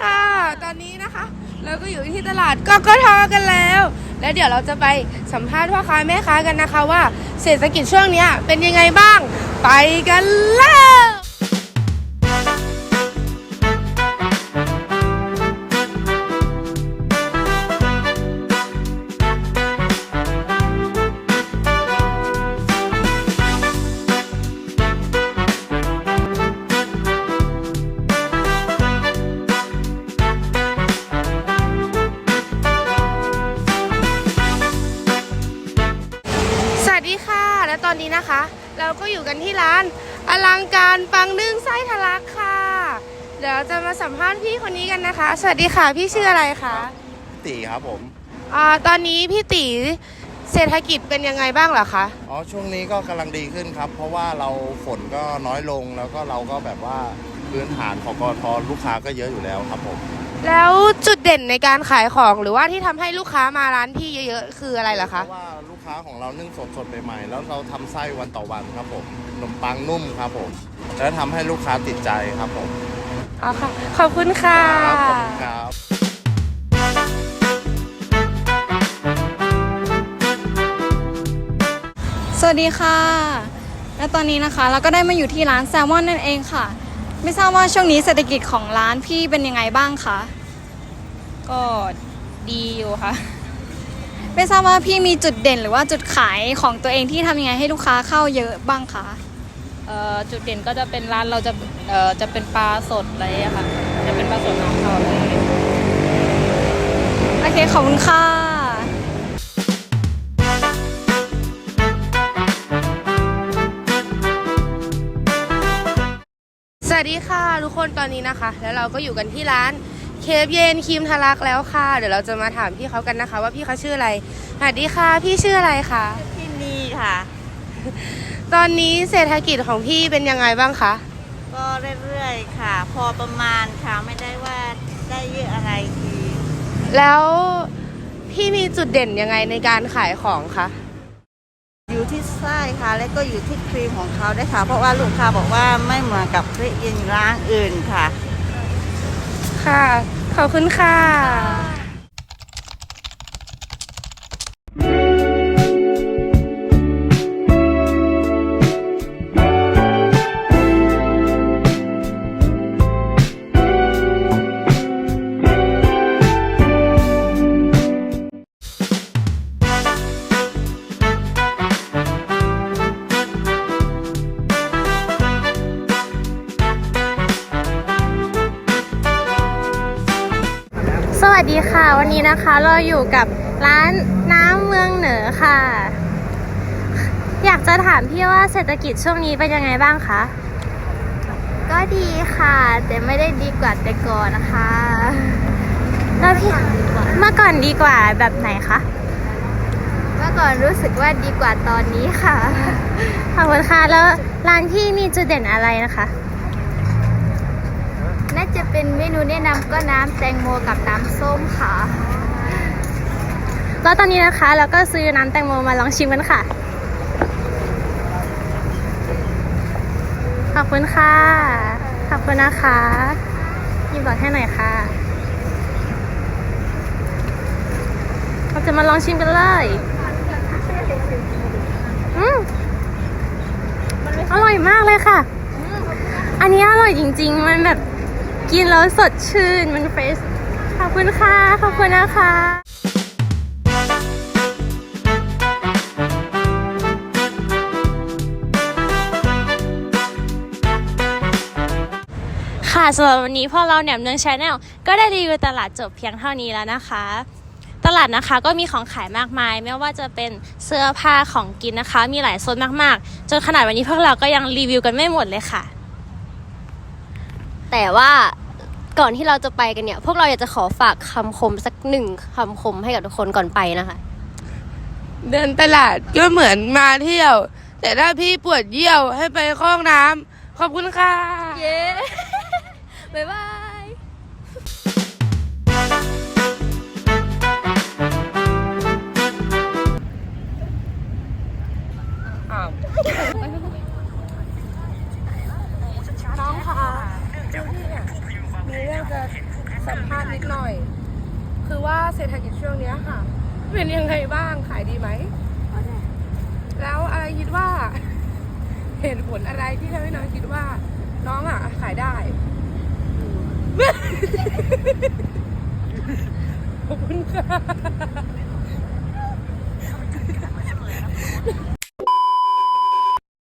ค่ะ ตอนนี้นะคะ เราก็อยู่ที่ตลาดกกทกันแล้ว แล้วเดี๋ยวเราจะไปสัมภาษณ์พ่อค้าแม่ค้ากันนะคะว่า เศรษฐกิจช่วงนี้เป็นยังไงบ้าง ไปกันเลย สวัสดีค่ะ และตอนนี้นะคะ เราก็อยู่กันที่ร้านอลังการปังนึ่งไส้ทะลักค่ะ เดี๋ยวเราจะมาสัมภาษณ์พี่คนนี้กันนะคะ สวัสดีค่ะ พี่ชื่ออะไรคะตีครับผมอ่าตอนนี้พี่ตีเศรษฐกิจเป็นยังไงบ้างเหรอคะ อ๋อ ช่วงนี้ก็กำลังดีขึ้นครับ เพราะว่าเราฝนก็น้อยลงแล้วก็เราก็แบบว่าพื้นฐานของกทลูกค้าก็เยอะอยู่แล้วครับผม แล้วจุดเด่นในการขายของหรือว่าที่ทำให้ลูกค้ามาร้านพี่เยอะๆ คืออะไรเหรอเพคะราะว่าลูก ค้าของเรานึ่งสดสดๆใหม่ๆแล้วเราทำไส้วันต่อวันครับผมขนมปังนุ่มครับผมแล้วทำให้ลูกค้าติดใจครับผมอ๋อค่ะขอบคุณค่ะครับขอบคุณครับสวัสดีค่ะ และตอนนี้นะคะเราก็ได้มาอยู่ที่ร้านแซลมอนนั่นเองค่ะ ไม่ทราบว่าช่วงนี้เศรษฐกิจของร้านพี่เป็นยังไงบ้างคะ ก็ดีอยู่ค่ะ ไม่ทราบว่าพี่มีจุดเด่นหรือว่าจุดขายของตัวเองที่ทำยังไงให้ลูกค้าเข้าเยอะบ้างคะเอ่อจุดเด่นก็จะเป็นร้านเราจะเอ่อจะเป็นปลาสดอะไรอะค่ะ จะเป็นปลาสดน้ำเขาเลย โอเคขอบคุณค่ะสวัสดีค่ะทุกคนตอนนี้นะคะ แล้วเราก็อยู่กันที่ร้าน เคฟเย็นครีมทะลักแล้วค่ะ เดี๋ยวเราจะมาถามพี่เขากันนะคะ ว่าพี่เขาชื่ออะไรสวัสดีค่ะ พี่ชื่ออะไรคะที่นี่ค่ะ ตอนนี้เศรษฐกิจของพี่เป็นยังไงบ้างคะก็เรื่อยๆค่ะ พอประมาณค่ะไม่ได้ว่าได้เยอะอะไรคือแล้วพี่มีจุดเด่นยังไงในการขายของคะอยู่ที่ไส้ค่ะ แล้วก็อยู่ที่ครีมของเขาด้วยค่ะ เพราะว่าลูกค้าบอกว่าไม่เหมือนกับครีมร้านอื่นค่ะ ค่ะ ขอบคุณค่ะ สวัสดีค่ะ วันนี้นะคะเราอยู่กับร้านน้ำเมืองเหนือค่ะ อยากจะถามพี่ว่าเศรษฐกิจช่วงนี้เป็นยังไงบ้างคะก็ดีค่ะ แต่ไม่ได้ดีกว่าแต่ก่อนนะคะแล้วพี่เมื่อก่อนดีกว่าแบบไหนคะเมื่อก่อนรู้สึกว่าดีกว่าตอนนี้ค่ะขอบคุณค่ะแล้วร้านพี่มีจุดเด่นอะไรนะคะ น่าจะเป็นเมนูแนะนำก็น้ำแตงโมกับน้ำส้มค่ะ แล้วตอนนี้นะคะเราก็ซื้อน้ำแตงโมมาลองชิมกันค่ะ ขอบคุณค่ะ ขอบคุณนะคะยิมบอกให้หน่อยค่ะ เราจะมาลองชิมกันเลย อืมอร่อยมากเลยค่ะ อันนี้อร่อยจริง ๆ มันแบบ กินแล้วสดชื่นมันเฟรชขอบคุณค่ะ ขอบคุณนะคะค่ะสำหรับวันนี้พวกเราแหนมเนืองชาแนลก็ได้รีวิวตลาดจบเพียงเท่านี้แล้วนะคะ ตลาดนะคะก็มีของขายมากมาย ไม่ว่าจะเป็นเสื้อผ้าของกินนะคะ มีหลายโซนมากๆ จนขนาดวันนี้พวกเราก็ยังรีวิวกันไม่หมดเลยค่ะ แต่ว่า ก่อนที่เราจะไปกันเนี่ย พวกเราอยากจะขอฝากคำคมสักหนึ่งคำคมให้กับทุกคนก่อนไปนะคะ เดินตลาดก็เหมือนมาเที่ยว แต่ถ้าพี่ปวดเยี่ยวให้ไปเข้าห้องน้ำขอบคุณค่ะ เย้ บ๊ายบาย สัมภาษณ์นิดหน่อย คือว่าเศรษฐกิจช่วงเนี้ยค่ะ เป็นยังไงบ้างขายดีไหม แล้วอะไรคิดว่า เหตุผลอะไรที่ทำให้น้องคิดว่า น้องอะขายได้